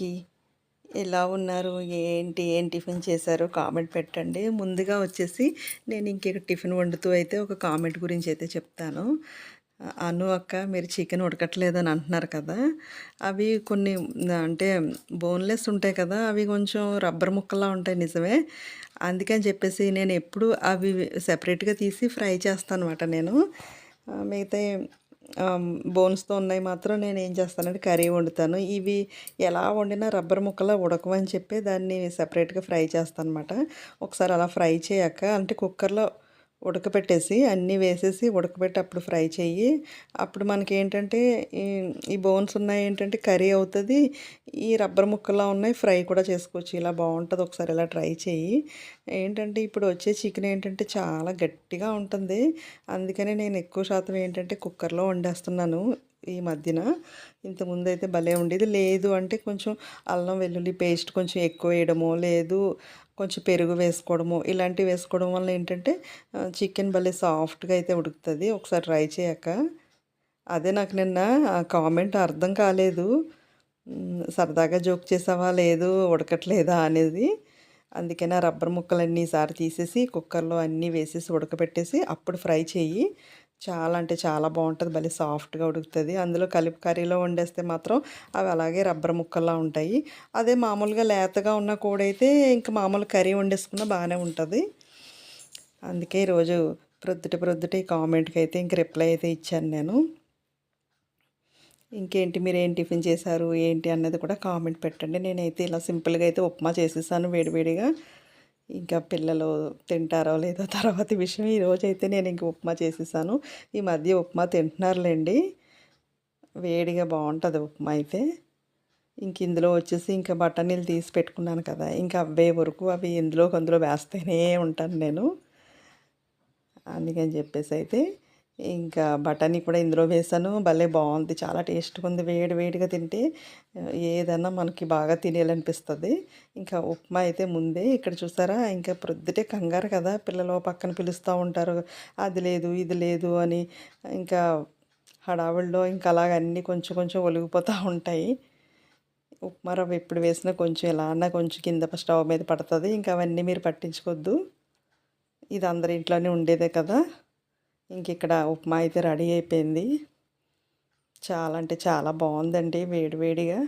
Morning అందరికీ ఎలా ఉన్నారు ఏంటి ఏం టిఫిన్ చేశారో కామెంట్ పెట్టండి. ముందుగా వచ్చేసి నేను ఇంకొక టిఫిన్ వండుతూ అయితే ఒక కామెంట్ గురించి అయితే చెప్తాను. అను అక్క మీరు చికెన్ ఉడకట్లేదని అంటున్నారు కదా. అవి కొన్ని అంటే బోన్లెస్ ఉంటాయి కదా అవి కొంచెం రబ్బర్ ముక్కలా ఉంటాయి నిజమే. అందుకని చెప్పేసి నేను ఎప్పుడు అవి సెపరేట్గా తీసి ఫ్రై చేస్తాను అనమాట నేను మిగతా బోన్స్తో ఉన్నాయి మాత్రం నేను ఏం చేస్తానంటే కర్రీ వండుతాను. ఇవి ఎలా వండినా రబ్బర్ ముక్కలా ఉడకమని చెప్పి దాన్ని సపరేట్గా ఫ్రై చేస్తాను అనమాట ఒకసారి అలా ఫ్రై చేయక అంటే కుక్కర్లో ఉడకపెట్టేసి అన్నీ వేసేసి ఉడకబెట్టి అప్పుడు ఫ్రై చెయ్యి. అప్పుడు మనకి ఏంటంటే ఈ బోన్స్ ఉన్నాయి ఏంటంటే కర్రీ అవుతుంది. ఈ రబ్బర్ ముక్కలా ఉన్నాయి ఫ్రై కూడా చేసుకోవచ్చు. ఇలా బాగుంటుంది. ఒకసారి ఇలా ట్రై చెయ్యి. ఏంటంటే ఇప్పుడు వచ్చే చికెన్ ఏంటంటే చాలా గట్టిగా ఉంటుంది. అందుకనే నేను ఎక్కువ శాతం ఏంటంటే కుక్కర్లో వండేస్తున్నాను. ఈ మధ్యన. ఇంతకుముందు అయితే భలే ఉండేది. లేదు అంటే కొంచెం అల్లం వెల్లుల్లి పేస్ట్ కొంచెం ఎక్కువ వేయడమో లేదు కొంచెం పెరుగు వేసుకోవడము ఇలాంటివి వేసుకోవడం వల్ల ఏంటంటే చికెన్ భలే సాఫ్ట్గా అయితే ఉడుకుతుంది. ఒకసారి ట్రై చేయక. అదే నాకు నిన్న కామెంట్ అర్థం కాలేదు. సరదాగా జోక్ చేసావా? లేదు ఉడకట్లేదా? అనేది. అందుకని ఆ రబ్బర్ ముక్కలన్నీ సారి తీసేసి కుక్కర్లో అన్నీ వేసేసి ఉడకబెట్టేసి అప్పుడు ఫ్రై చేయి చాలా అంటే చాలా బాగుంటుంది. భలే సాఫ్ట్గా ఉడుకుతుంది. అందులో కలిపి కర్రీలో వండేస్తే మాత్రం అవి అలాగే రబ్బర్ ముక్కల్లా ఉంటాయి. అదే మామూలుగా లేతగా ఉన్న కూడైతే ఇంకా మామూలు కర్రీ వండేసుకున్న బాగానే ఉంటుంది. అందుకే ఈరోజు ప్రొద్దుట ప్రొద్దుట ఈ కామెంట్కి అయితే ఇంక రిప్లై అయితే ఇచ్చాను నేను. ఇంకేంటి మీరు ఏం టిఫిన్ చేశారు? ఏంటి అన్నది కూడా కామెంట్ పెట్టండి. నేనైతే ఇలా సింపుల్గా అయితే ఉప్మా చేసేసాను వేడివేడిగా. ఇంకా పిల్లలు తింటారో లేదో తర్వాత విషయం ఈరోజు అయితే నేను ఇంక ఉప్మా చేసేసాను. ఈ మధ్య ఉప్మా తింటున్నారులేండి. వేడిగా బాగుంటుంది ఉప్మా అయితే. ఇంక ఇందులో వచ్చేసి ఇంకా బఠానీలు తీసి పెట్టుకున్నాను కదా ఇంకా అవే వరకు అవి ఇందులో అందులో వేస్తూనే ఉంటాను నేను. అందుకని చెప్పేసి అయితే ఇంకా బఠానీ కూడా ఇందులో వేసాను. భలే బాగుంది. చాలా టేస్ట్గా ఉంది. వేడి వేడిగా తింటే ఏదన్నా మనకి బాగా తినేయాలనిపిస్తుంది. ఇంకా ఉప్మా అయితే ముందే ఇక్కడ చూసారా? ఇంకా ప్రొద్దుటే కంగారు కదా పిల్లలు పక్కన పిలుస్తూ ఉంటారు. అది లేదు ఇది లేదు అని ఇంకా హడావుల్లో ఇంకా అలాగ అన్నీ కొంచెం కొంచెం ఒలిగిపోతూ ఉంటాయి. ఉప్మా రవ్వ ఎప్పుడు వేసినా కొంచెం ఎలా అన్నా కొంచెం కింద స్టవ్ మీద పడుతుంది. ఇంకా అవన్నీ మీరు పట్టించుకోవద్దు ఇది అందరి ఇంట్లోనే ఉండేదే కదా. ఇంక ఇక్కడ ఉప్మా అయితే రెడీ అయిపోయింది. చాలా అంటే చాలా బాగుందండి వేడివేడిగా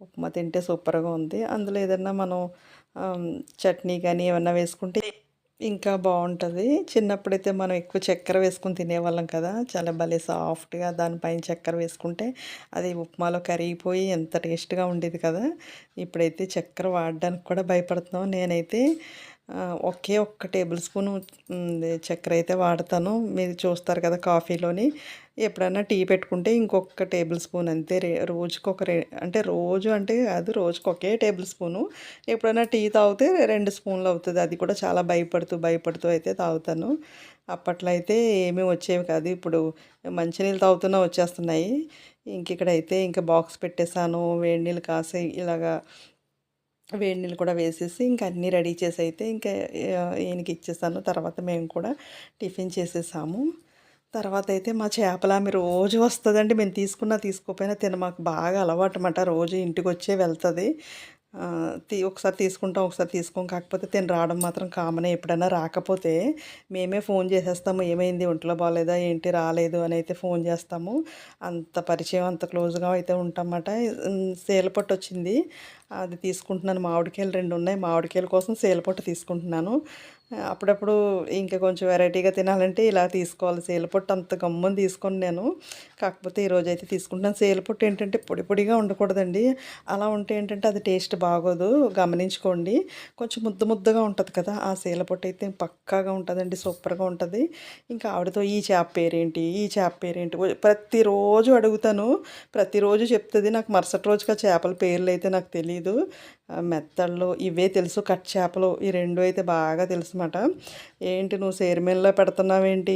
ఉప్మా తింటే సూపర్గా ఉంది. అందులో ఏదన్నా మనం చట్నీ కానీ ఏమన్నా వేసుకుంటే ఇంకా బాగుంటుంది. చిన్నప్పుడైతే మనం ఎక్కువ చక్కెర వేసుకుని తినేవాళ్ళం కదా చాలా భలే సాఫ్ట్గా దానిపైన చక్కెర వేసుకుంటే అది ఉప్మాలో కరిగిపోయి ఎంత టేస్ట్గా ఉండేది కదా. ఇప్పుడైతే చక్కెర వాడడానికి కూడా భయపడుతున్నాం. నేనైతే ఒకే ఒక్క టేబుల్ స్పూన్ చక్కెర అయితే వాడతాను. మీరు చూస్తారు కదా కాఫీలోని. ఎప్పుడైనా టీ పెట్టుకుంటే ఇంకొక టేబుల్ స్పూన్ అంతే. రోజుకి ఒక అంటే రోజు అంటే అది రోజుకి ఒకే టేబుల్ స్పూను. ఎప్పుడైనా టీ తాగితే రెండు స్పూన్లు అవుతుంది. అది కూడా చాలా భయపడుతూ భయపడుతూ అయితే తాగుతాను. అప్పట్లో అయితే ఏమీ వచ్చేవి కాదు. ఇప్పుడు మంచినీళ్ళు తాగుతున్నా వచ్చేస్తున్నాయి. ఇంక ఇక్కడైతే ఇంకా బాక్స్ పెట్టేశాను. వేడి నీళ్ళు కాసే ఇలాగా వేడి నీళ్ళు కూడా వేసేసి ఇంకా అన్నీ రెడీ చేసి అయితే ఇంకా ఈయనకి ఇచ్చేసాను. తర్వాత మేము కూడా టిఫిన్ చేసేసాము. తర్వాత అయితే మా చేపల ఆమె రోజు వస్తుందండి. మేము తీసుకున్నా తీసుకోపోయినా తిన మాకు బాగా అలవాటు అనమాట రోజు ఇంటికి వచ్చే వెళ్తుంది. తీ ఒకసారి తీసుకుంటాం ఒకసారి తీసుకోం. కాకపోతే తిని రావడం మాత్రం కామనే ఎప్పుడైనా రాకపోతే మేమే ఫోన్ చేసేస్తాము. ఏమైంది? ఒంట్లో బాగాలేదా ఏంటి? రాలేదు అని అయితే ఫోన్ చేస్తాము. అంత పరిచయం అంత క్లోజ్గా అయితే ఉంటామన్నమాట సేలపట్టు వచ్చింది. అది తీసుకుంటున్నాను. మామిడికాయలు రెండు ఉన్నాయి. మామిడికాయల కోసం సేలపట్టు తీసుకుంటున్నాను. అప్పుడప్పుడు ఇంకా కొంచెం వెరైటీగా తినాలంటే ఇలా తీసుకోవాలి. సేలపొట్టు అంత గమ్ముని తీసుకొని నేను కాకపోతే ఈరోజు అయితే తీసుకుంటున్నాను. సేలపొట్టు ఏంటంటే పొడి పొడిగా ఉండకూడదండి. అలా ఉంటే ఏంటంటే అది టేస్ట్ బాగోదు. గమనించుకోండి. కొంచెం ముద్ద ముద్దగా ఉంటుంది కదా ఆ సేలపొట్టు అయితే పక్కాగా ఉంటుందండి సూపర్గా ఉంటుంది. ఇంకా ఆవిడతో ఈ చేప పేరేంటి ఈ చేప పేరేంటి ప్రతిరోజు అడుగుతాను. ప్రతిరోజు చెప్తుంది. నాకు మరుసటి రోజుగా చేపల పేర్లు అయితే నాకు తెలియదు మెత్తళ్ళు ఇవే తెలుసు. కట్ చేపలు ఈ రెండు అయితే బాగా తెలుసు అనమాట ఏంటి నువ్వు సేర్మిల్లో పెడుతున్నావేంటి?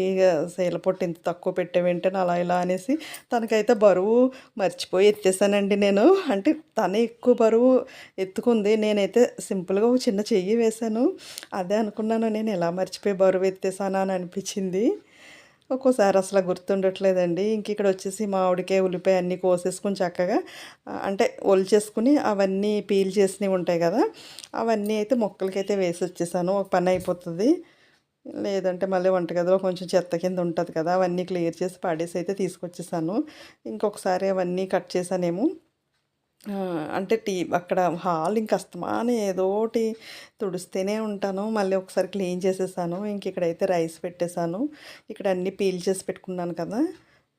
శీల పొట్టు ఇంత తక్కువ పెట్టావేంటి? అలా ఇలా అనేసి తనకైతే బరువు మర్చిపోయి ఎత్తేసానండి నేను. అంటే తనే ఎక్కువ బరువు ఎత్తుకుంది. నేనైతే సింపుల్గా ఒక చిన్న చెయ్యి వేశాను. అదే అనుకున్నాను నేను ఎలా మర్చిపోయి బరువు ఎత్తేసానా అని అనిపించింది. ఒక్కోసారి అసలు గుర్తుండట్లేదండి. ఇంక ఇక్కడ వచ్చేసి మామిడికాయ ఉల్లిపాయ అన్నీ కోసేసుకొని చక్కగా అంటే ఒలిచేసుకుని అవన్నీ పీల్ చేసినవి ఉంటాయి కదా అవన్నీ అయితే మొక్కలకైతే వేసి వచ్చేసాను ఒక పని అయిపోతుంది. లేదంటే మళ్ళీ వంటగదిలో కొంచెం చెత్త కింద ఉంటుంది కదా అవన్నీ క్లియర్ చేసి పడేసి అయితే తీసుకొచ్చేసాను. ఇంకొకసారి అవన్నీ కట్ చేశానేమో. అంటే టీ అక్కడ హాల్ ఇంక అస్తమానం ఏదోటి తుడుస్తూనే ఉంటాను. మళ్ళీ ఒకసారి క్లీన్ చేసేసాను. ఇంక ఇక్కడైతే రైస్ పెట్టేశాను. ఇక్కడ అన్నీ పీల్ చేసి పెట్టుకున్నాను కదా.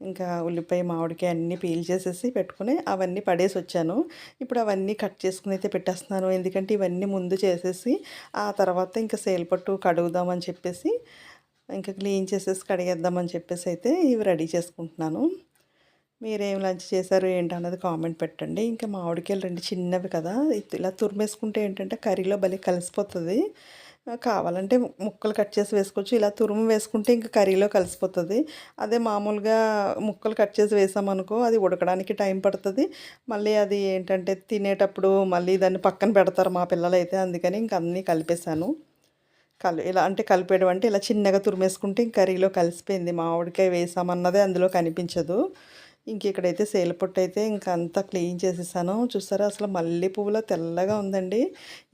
ఇంకా ఉల్లిపాయ మామిడికాయ అన్నీ పీల్ చేసేసి పెట్టుకుని అవన్నీ పడేసి వచ్చాను. ఇప్పుడు అవన్నీ కట్ చేసుకుని అయితే పెట్టేస్తున్నాను. ఎందుకంటే ఇవన్నీ ముందు చేసేసి ఆ తర్వాత ఇంకా సేల్పట్టు కడుగుదామని చెప్పేసి ఇంకా క్లీన్ చేసేసి కడిగేద్దామని చెప్పేసి అయితే ఇవి రెడీ చేసుకుంటున్నాను. మీరేం లంచ్ చేశారు ఏంటి అన్నది కామెంట్ పెట్టండి. ఇంకా మామిడికాయలు రెండు చిన్నవి కదా ఇలా తురిమేసుకుంటే ఏంటంటే కర్రీలో భలే కలిసిపోతుంది. కావాలంటే ముక్కలు కట్ చేసి వేసుకోవచ్చు. ఇలా తురుము వేసుకుంటే ఇంకా కర్రీలో కలిసిపోతుంది. అదే మామూలుగా ముక్కలు కట్ చేసి వేసామనుకో అది ఉడకడానికి టైం పడుతుంది. మళ్ళీ అది ఏంటంటే తినేటప్పుడు మళ్ళీ దాన్ని పక్కన పెడతారు మా పిల్లలు అయితే అందుకని ఇంక అన్నీ కలిపేశాను. కలి ఇలా అంటే కలిపేయడం అంటే ఇలా చిన్నగా తురిమేసుకుంటే ఇంక కర్రీలో కలిసిపోయింది. మామిడికాయ వేసామన్నదే అందులో కనిపించదు. ఇంక ఇక్కడైతే సేల పొట్టు అయితే ఇంకంతా క్లీన్ చేసేసాను. చూసారా అసలు మల్లె పువ్వులో తెల్లగా ఉందండి.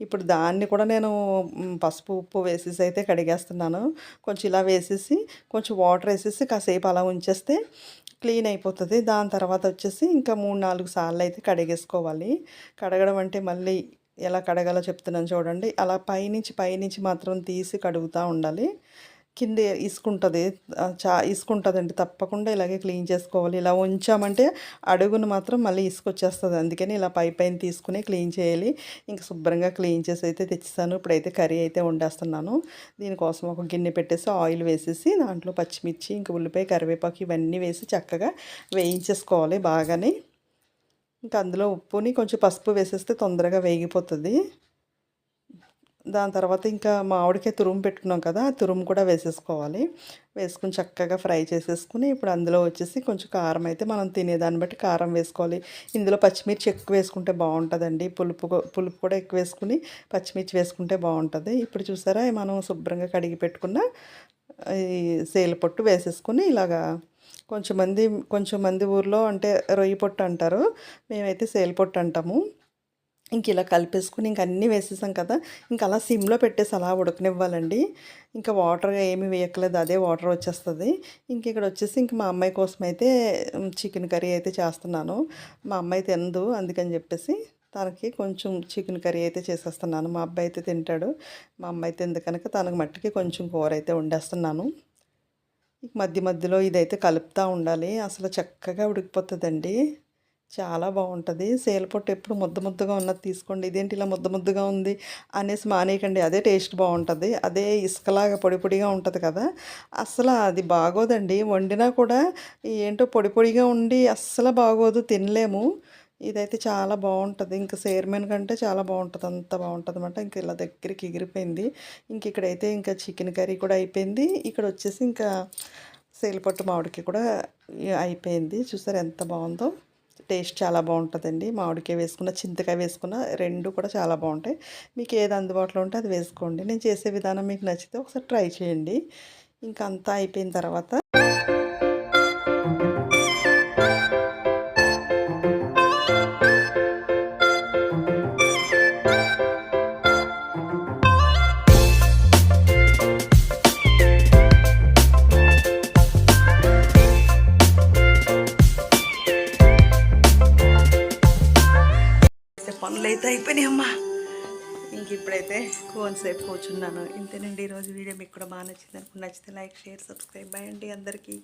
ఇప్పుడు దాన్ని కూడా నేను పసుపు ఉప్పు వేసేసి అయితే కడిగేస్తున్నాను. కొంచెం ఇలా వేసేసి కొంచెం వాటర్ వేసేసి కాసేపు అలా ఉంచేస్తే క్లీన్ అయిపోతుంది. దాని తర్వాత వచ్చేసి ఇంకా మూడు నాలుగు సార్లు అయితే కడిగేసుకోవాలి. కడగడం అంటే మళ్ళీ ఎలా కడగాలో చెప్తున్నాను చూడండి. అలా పైనుంచి పైనుంచి మాత్రం తీసి కడుగుతూ ఉండాలి. కింద ఇసుకుంటుంది. చా ఇసుకుంటుందండి. తప్పకుండా ఇలాగే క్లీన్ చేసుకోవాలి. ఇలా ఉంచామంటే అడుగును మాత్రం మళ్ళీ ఇసుకొచ్చేస్తుంది. అందుకని ఇలా పై పైన తీసుకుని క్లీన్ చేయాలి. ఇంకా శుభ్రంగా క్లీన్ చేసి అయితే తెచ్చిస్తాను. ఇప్పుడైతే కర్రీ అయితే వండేస్తున్నాను. దీనికోసం ఒక గిన్నె పెట్టేసి ఆయిల్ వేసేసి దాంట్లో పచ్చిమిర్చి ఇంకా ఉల్లిపాయ కరివేపాకు ఇవన్నీ వేసి చక్కగా వేయించేసుకోవాలి బాగానే. ఇంకా అందులో ఉప్పుని కొంచెం పసుపు వేసేస్తే తొందరగా వేగిపోతుంది. దాని తర్వాత ఇంకా మామిడికాయ తురుము పెట్టుకున్నాం కదా ఆ తురుము కూడా వేసేసుకోవాలి. వేసుకుని చక్కగా ఫ్రై చేసేసుకుని ఇప్పుడు అందులో వచ్చేసి కొంచెం కారం అయితే మనం తినేదాన్ని బట్టి కారం వేసుకోవాలి. ఇందులో పచ్చిమిర్చి ఎక్కువ వేసుకుంటే బాగుంటుందండి. పులుపు పులుపు కూడా ఎక్కువ వేసుకుని పచ్చిమిర్చి వేసుకుంటే బాగుంటుంది. ఇప్పుడు చూసారా మనం శుభ్రంగా కడిగి పెట్టుకున్న ఈ సేల పొట్టు వేసేసుకుని ఇలాగా కొంచెం మంది కొంచెం మంది ఊర్లో అంటే రొయ్యి పొట్టు అంటారు. మేమైతే సేల పొట్టు అంటాము. ఇంక ఇలా కలిపేసుకుని ఇంక అన్నీ వేసేసాం కదా ఇంక అలా సిమ్లో పెట్టేసి అలా ఉడకనివ్వాలండి. ఇంకా వాటర్ ఏమి వేయక్కలేదు అదే వాటర్ వచ్చేస్తుంది. ఇంక ఇక్కడ వచ్చేసి ఇంక మా అమ్మాయి కోసం అయితే చికెన్ కర్రీ అయితే చేస్తున్నాను. మా అమ్మాయి తినదు అందుకని చెప్పేసి తనకి కొంచెం చికెన్ కర్రీ అయితే చేసేస్తున్నాను. మా అబ్బాయి అయితే తింటాడు మా అమ్మాయి తింది కనుక తనకు మట్టికి కొంచెం కూర అయితే వండేస్తున్నాను. ఇక మధ్య మధ్యలో ఇదైతే కలుపుతూ ఉండాలి. అసలు చక్కగా ఉడికిపోతుందండి. చాలా బాగుంటుంది. సేలపొట్టు ఎప్పుడు ముద్ద ముద్దగా ఉన్నది తీసుకోండి. ఇదేంటి ఇలా ముద్ద ముద్దగా ఉంది అనేసి మానేయకండి. అదే టేస్ట్ బాగుంటుంది. అదే ఇసుకలాగా పొడి పొడిగా ఉంటుంది కదా. అస్సలు అది బాగోదండి. వండినా కూడా ఏంటో పొడి పొడిగా ఉండి అస్సలు బాగోదు. తినలేము. ఇదైతే చాలా బాగుంటుంది. ఇంకా సేర్మెన్ కంటే చాలా బాగుంటుంది. అంత బాగుంటుంది అనమాట ఇంకా ఇలా దగ్గరికి ఎగిరిపోయింది. ఇంక ఇక్కడైతే ఇంకా చికెన్ కర్రీ కూడా అయిపోయింది. ఇక్కడ వచ్చేసి ఇంకా సేలిపట్టు మామిడికి కూడా అయిపోయింది. చూసారు ఎంత బాగుందో. టేస్ట్ చాలా బాగుంటుందండి. మామిడికాయ వేసుకున్న చింతకాయ వేసుకున్న రెండు కూడా చాలా బాగుంటాయి. మీకు ఏది అందుబాటులో ఉంటే అది వేసుకోండి. నేను చేసే విధానం మీకు నచ్చితే ఒకసారి ట్రై చేయండి. ఇంకా అంతా అయిపోయిన తర్వాత అయిపోయినాయి అమ్మా. ఇంక ఇప్పుడైతే కొంతసేపు కూర్చున్నాను. ఇంతేనండి ఈరోజు వీడియో మీకు కూడా బాగా నచ్చింది అనుకుని నచ్చితే లైక్ షేర్ సబ్స్క్రైబ్. అయ్యండి అందరికీ.